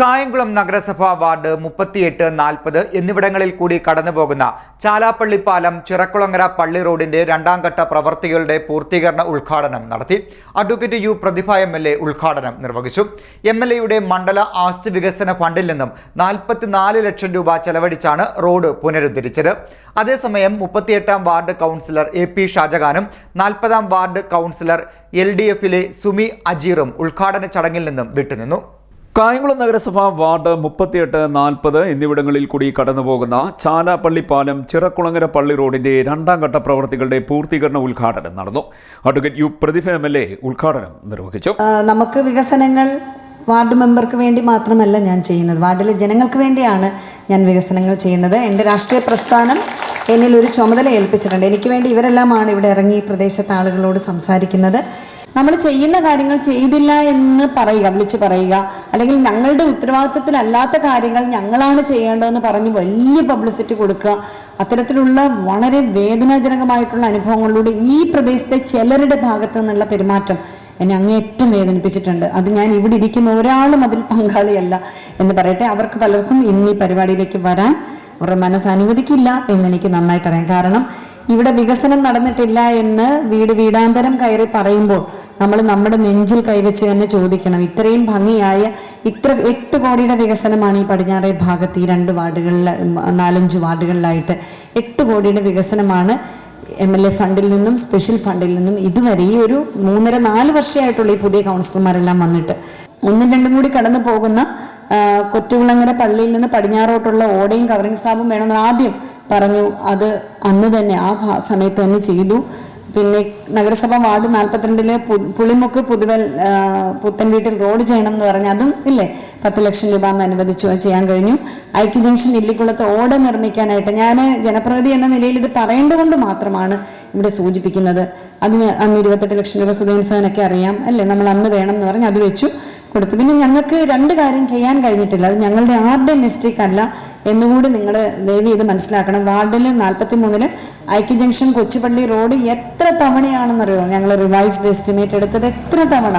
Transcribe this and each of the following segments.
കായംകുളം നഗരസഭ വാർഡ് മുപ്പത്തിയെട്ട് നാൽപ്പത് എന്നിവിടങ്ങളിൽ കൂടി കടന്നുപോകുന്ന ചാലാപ്പള്ളി പാലം ചിറക്കുളങ്ങര പള്ളി റോഡിന്റെ രണ്ടാം ഘട്ട പ്രവർത്തികളുടെ പൂർത്തീകരണ ഉദ്ഘാടനം നടത്തി. Advocate U Prathibha M L A ഉദ്ഘാടനം നിർവഹിച്ചു. എം എൽ എയുടെ മണ്ഡല ആസ്തി വികസന ഫണ്ടിൽ നിന്നും നാൽപ്പത്തിനാല് ലക്ഷം രൂപ ചെലവഴിച്ചാണ് റോഡ് പുനരുദ്ധരിച്ചത്. അതേസമയം മുപ്പത്തിയെട്ടാം വാർഡ് കൗൺസിലർ എ പി ഷാജഹാനും നാൽപ്പതാം വാർഡ് കൗൺസിലർ എൽ ഡി എഫിലെ സുമി അജീറും ഉദ്ഘാടന ചടങ്ങിൽ നിന്നും വിട്ടുനിന്നു. കായംകുളം നഗരസഭ വാർഡ് മുപ്പത്തിയെട്ട് നാൽപ്പത് എന്നിവിടങ്ങളിൽ കൂടി കടന്നുപോകുന്ന ചാലാപ്പള്ളി പാലം ചിറക്കുളങ്ങര പള്ളി റോഡിന്റെ രണ്ടാം ഘട്ട പ്രവർത്തികളുടെ പൂർത്തീകരണ ഉദ്ഘാടനം നടന്നു. അഡ്വക്കേറ്റ് യു ഉദ്ഘാടനം നിർവഹിച്ചു. നമുക്ക് വികസനങ്ങൾ വാർഡ് മെമ്പർക്ക് വേണ്ടി മാത്രമല്ല ഞാൻ ചെയ്യുന്നത്. വാർഡിലെ ജനങ്ങൾക്ക് വേണ്ടിയാണ് ഞാൻ വികസനങ്ങൾ ചെയ്യുന്നത്. എന്റെ രാഷ്ട്രീയ പ്രസ്ഥാനം എന്നിൽ ഒരു ചുമതല ഏൽപ്പിച്ചിട്ടുണ്ട്. എനിക്ക് വേണ്ടി ഇവരെല്ലാമാണ് ഇവിടെ ഇറങ്ങി പ്രദേശത്തെ ആളുകളോട് സംസാരിക്കുന്നത്. നമ്മൾ ചെയ്യുന്ന കാര്യങ്ങൾ ചെയ്തില്ല എന്ന് പറയുക വിളിച്ചു പറയുക അല്ലെങ്കിൽ ഞങ്ങളുടെ ഉത്തരവാദിത്തത്തിലല്ലാത്ത കാര്യങ്ങൾ ഞങ്ങളാണ് ചെയ്യേണ്ടതെന്ന് പറഞ്ഞ് വലിയ പബ്ലിസിറ്റി കൊടുക്കുക. അത്തരത്തിലുള്ള വളരെ വേദനാജനകമായിട്ടുള്ള അനുഭവങ്ങളിലൂടെ ഈ പ്രദേശത്തെ ചിലരുടെ ഭാഗത്തു നിന്നുള്ള പെരുമാറ്റം എന്നെ അങ്ങേറ്റം വേദനിപ്പിച്ചിട്ടുണ്ട്. അത് ഞാൻ ഇവിടെ ഇരിക്കുന്ന ഒരാളും അതിൽ പങ്കാളിയല്ല എന്ന് പറയട്ടെ. അവർക്ക് പലർക്കും ഇന്ന് ഈ പരിപാടിയിലേക്ക് വരാൻ അവരുടെ മനസ്സ് അനുവദിക്കില്ല എന്ന് എനിക്ക് നന്നായിട്ട് അറിയാം. കാരണം ഇവിടെ വികസനം നടന്നിട്ടില്ല എന്ന് വീട് വീടാന്തരം കയറി പറയുമ്പോൾ നമ്മൾ നമ്മുടെ നെഞ്ചിൽ കൈവച്ച് തന്നെ ചോദിക്കണം. ഇത്രയും ഭംഗിയായ ഇത്ര എട്ട് കോടിയുടെ വികസനമാണ് ഈ പടിഞ്ഞാറേ ഭാഗത്ത് ഈ രണ്ട് വാർഡുകളിൽ നാലഞ്ച് വാർഡുകളിലായിട്ട് എട്ട് കോടിയുടെ വികസനമാണ് എം എൽ എ ഫണ്ടിൽ നിന്നും സ്പെഷ്യൽ ഫണ്ടിൽ നിന്നും ഇതുവരെ ഈ ഒരു മൂന്നര നാല് വർഷമായിട്ടുള്ള ഈ പുതിയ കൗൺസിലർമാരെല്ലാം വന്നിട്ട്. ഒന്നും രണ്ടും കൂടി കടന്നു പോകുന്ന കൊറ്റുകുളങ്ങര പള്ളിയിൽ നിന്ന് പടിഞ്ഞാറോട്ടുള്ള ഓടയും കവറിംഗ് സ്ലാബും വേണമെന്ന് ആദ്യം പറഞ്ഞു. അത് അന്ന് തന്നെ ആ സമയത്ത് തന്നെ ചെയ്തു. പിന്നെ നഗരസഭ വാർഡ് നാൽപ്പത്തിരണ്ടിൽ പുളിമുക്ക് പുതുവൽ പുത്തൻ വീട്ടിൽ റോഡ് ചെയ്യണം എന്ന് പറഞ്ഞ് അതും ഇല്ലേ? പത്ത് ലക്ഷം രൂപ എന്ന് അനുവദിച്ചു ചെയ്യാൻ കഴിഞ്ഞു. ഐക്യ ജംഗ്ഷൻ ഇല്ലിക്കുളത്ത് ഓട നിർമ്മിക്കാനായിട്ട് ഞാൻ ജനപ്രതിനിധി എന്ന നിലയിൽ ഇത് പറയേണ്ടതുകൊണ്ട് മാത്രമാണ് ഇവിടെ സൂചിപ്പിക്കുന്നത്. അതിന് അന്ന് ഇരുപത്തെട്ട് ലക്ഷം രൂപ സുധീൻ അറിയാം അല്ലേ? നമ്മൾ അന്ന് വേണം എന്ന് പറഞ്ഞ് അത് വെച്ചു. കൊടുത്തു പിന്നെ ഞങ്ങൾക്ക് രണ്ട് കാര്യം ചെയ്യാൻ കഴിഞ്ഞിട്ടില്ല. അത് ഞങ്ങളുടെ ആരുടെ മിസ്റ്റേക്ക് അല്ല എന്നുകൂടി നിങ്ങൾ ദയവ് ചെയ്ത് മനസ്സിലാക്കണം. വാർഡിൽ നാൽപ്പത്തി മൂന്നിൽ ഐക്യ ജംഗ്ഷൻ കൊച്ചുപള്ളി റോഡ് എത്ര തവണയാണെന്നറിയോ? ഞങ്ങൾ റിവൈസ്ഡ് എസ്റ്റിമേറ്റ് എടുത്തത് എത്ര തവണ?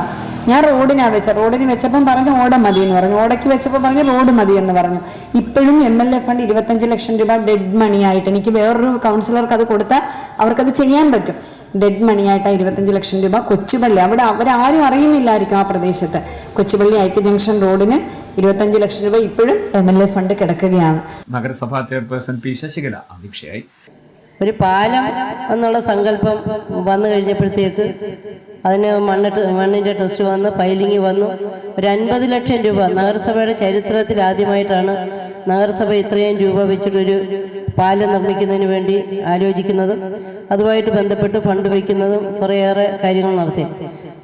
ഞാൻ റോഡിനാ വെച്ച റോഡിന് വെച്ചപ്പം പറഞ്ഞു ഓട മതി എന്ന് പറഞ്ഞു. ഓടയ്ക്ക് വെച്ചപ്പോൾ പറഞ്ഞു റോഡ് മതി എന്ന് പറഞ്ഞു. ഇപ്പോഴും എം എൽ എ ഫണ്ട് ഇരുപത്തഞ്ച് ലക്ഷം രൂപ ഡെഡ് മണി ആയിട്ട് എനിക്ക് വേറൊരു കൗൺസിലർക്ക് അത് കൊടുത്താൽ അവർക്കത് ചെയ്യാൻ പറ്റും. ഡെഡ് മണിയായിട്ട് ഇരുപത്തഞ്ച് ലക്ഷം രൂപ കൊച്ചുപള്ളി. അവിടെ അവരാരും അറിയുന്നില്ലായിരിക്കും ആ പ്രദേശത്ത്. കൊച്ചുപള്ളി ഐക്യ ജംഗ്ഷൻ റോഡിന് ഇരുപത്തഞ്ച് ലക്ഷം രൂപ ഇപ്പോഴും എം എൽ എ ഫണ്ട് കിടക്കുകയാണ്. നഗരസഭാ ചെയർപേഴ്സൺ പി ശശികല അധ്യക്ഷയായി. ഒരു പാലം എന്നുള്ള സങ്കല്പം വന്നു കഴിഞ്ഞപ്പോഴത്തേക്ക് അതിന് മണ്ണിട്ട് മണ്ണിന്റെ ടെസ്റ്റ് വന്ന് പൈലിങ് വന്നു. ഒരു അൻപത് ലക്ഷം രൂപ നഗരസഭയുടെ ചരിത്രത്തിൽ ആദ്യമായിട്ടാണ് നഗരസഭ ഇത്രയും രൂപ വെച്ചിട്ടൊരു പാലം നിർമ്മിക്കുന്നതിന് വേണ്ടി ആലോചിക്കുന്നതും അതുമായിട്ട് ബന്ധപ്പെട്ട് ഫണ്ട് വയ്ക്കുന്നതും കുറേയേറെ കാര്യങ്ങൾ നടത്തി.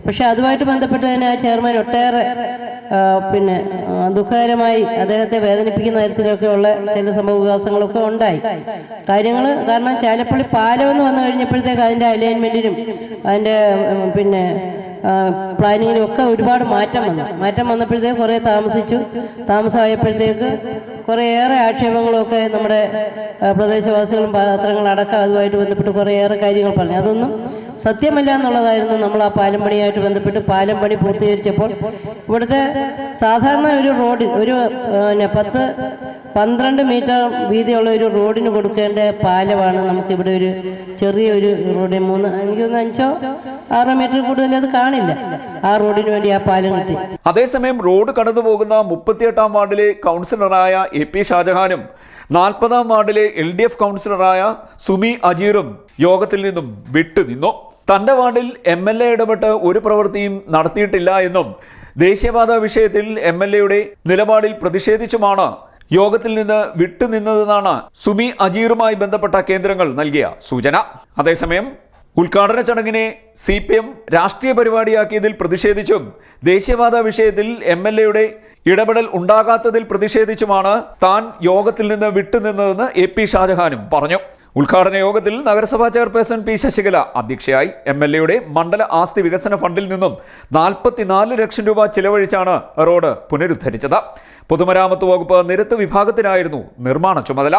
പക്ഷേ അതുമായിട്ട് ബന്ധപ്പെട്ട് തന്നെ ആ ചെയർമാൻ ഒട്ടേറെ പിന്നെ ദുഃഖകരമായി അദ്ദേഹത്തെ വേദനിപ്പിക്കുന്ന തരത്തിലൊക്കെ ഉള്ള ചില സംഭവ വികാസങ്ങളൊക്കെ ഉണ്ടായി. കാര്യങ്ങൾ കാരണം ചാലപ്പള്ളി പാലം എന്ന് വന്നു കഴിഞ്ഞപ്പോഴത്തേക്ക് അതിന്റെ അലൈൻമെന്റിനും അതിന്റെ പിന്നെ ഒക്കെ ഒരുപാട് മാറ്റം വന്നു. മാറ്റം വന്നപ്പോഴത്തേക്ക് കുറേ താമസിച്ചു. താമസമായപ്പോഴത്തേക്ക് കുറേയേറെ ആക്ഷേപങ്ങളൊക്കെ നമ്മുടെ പ്രദേശവാസികളും പത്രങ്ങളടക്കം അതുമായിട്ട് ബന്ധപ്പെട്ട് കുറേയേറെ കാര്യങ്ങൾ പറഞ്ഞു. അതൊന്നും സത്യമല്ല എന്നുള്ളതായിരുന്നു നമ്മൾ ആ പാലം പണിയായിട്ട് ബന്ധപ്പെട്ട് പാലം പണി പൂർത്തീകരിച്ചപ്പോൾ ഇവിടുത്തെ സാധാരണ ഒരു റോഡിൽ ഒരു പിന്നെ പത്ത് പന്ത്രണ്ട് മീറ്റർ വീതിയുള്ള ഒരു റോഡിന് കൊടുക്കേണ്ട പാലമാണ് നമുക്കിവിടെ ഒരു ചെറിയൊരു റോഡ്. മൂന്ന് എനിക്ക് അഞ്ചോ ആറോ മീറ്റർ കൂടുതൽ അത് കാണില്ല. ആ റോഡിന് വേണ്ടി ആ പാലം കിട്ടി. അതേസമയം റോഡ് കടന്നു പോകുന്ന മുപ്പത്തിയെട്ടാം വാർഡിലെ കൗൺസിലറായ എ പി ഷാജഹാനും നാൽപ്പതാം വാർഡിലെ എൽ ഡി എഫ് കൗൺസിലറായ സുമി അജീറും യോഗത്തിൽ നിന്നും വിട്ടുനിന്നു. തന്റെ വാർഡിൽ എം എൽ എ ഇടപെട്ട് ഒരു പ്രവൃത്തിയും നടത്തിയിട്ടില്ല എന്നും ദേശീയപാത വിഷയത്തിൽ എം എൽ എയുടെ നിലപാടിൽ പ്രതിഷേധിച്ചുമാണ് യോഗത്തിൽ നിന്ന് വിട്ടുനിന്നതെന്നാണ് സുമി അജീറുമായി ബന്ധപ്പെട്ട കേന്ദ്രങ്ങൾ നൽകിയ സൂചന. അതേസമയം ഉദ്ഘാടന ചടങ്ങിനെ സി പി എം രാഷ്ട്രീയ പരിപാടിയാക്കിയതിൽ പ്രതിഷേധിച്ചും ദേശീയപാത വിഷയത്തിൽ എം എൽ എയുടെ ഇടപെടൽ ഉണ്ടാകാത്തതിൽ പ്രതിഷേധിച്ചുമാണ് താൻ യോഗത്തിൽ നിന്ന് വിട്ടുനിന്നതെന്ന് എ പി ഷാജഹാനും പറഞ്ഞു. ഉദ്ഘാടന യോഗത്തിൽ നഗരസഭാ ചെയർപേഴ്സൺ പി ശശികല അധ്യക്ഷയായി എം എൽ എയുടെ മണ്ഡല ആസ്തി വികസന ഫണ്ടിൽ നിന്നും നാൽപ്പത്തിനാല് ലക്ഷം രൂപ ചിലവഴിച്ചാണ് റോഡ് പുനരുദ്ധരിച്ചത്. പൊതുമരാമത്ത് വകുപ്പ് നിരത്ത് വിഭാഗത്തിനായിരുന്നു നിർമ്മാണ ചുമതല.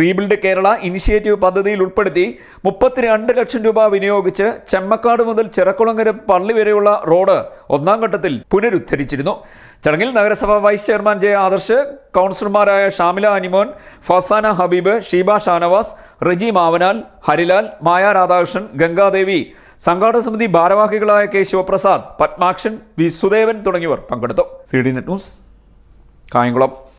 റീബിൽഡ് കേരള ഇനിഷ്യേറ്റീവ് പദ്ധതിയിൽ ഉൾപ്പെടുത്തി മുപ്പത്തിരണ്ട് ലക്ഷം രൂപ വിനിയോഗിച്ച് ചെമ്മക്കാട് മുതൽ ചിറക്കുളങ്ങര പള്ളി വരെയുള്ള റോഡ് ഒന്നാം ഘട്ടത്തിൽ പുനരുദ്ധരിച്ചിരുന്നു. ചടങ്ങിൽ നഗരസഭ വൈസ് ചെയർമാൻ ജെ ആദർശ് കൗൺസിലർമാരായ ഷാമില അനിമോൻ ഫസാന ഹബീബ് ഷീബ ഷാനവാസ് റജി മാവനാൽ ഹരിലാൽ മായ രാധാകൃഷ്ണൻ ഗംഗാദേവി സംഘാടക സമിതി ഭാരവാഹികളായ കെ ശിവപ്രസാദ് പത്മാക്ഷൻ വി സുദേവൻ തുടങ്ങിയവർ പങ്കെടുത്തു. C D net news Kayamkulam.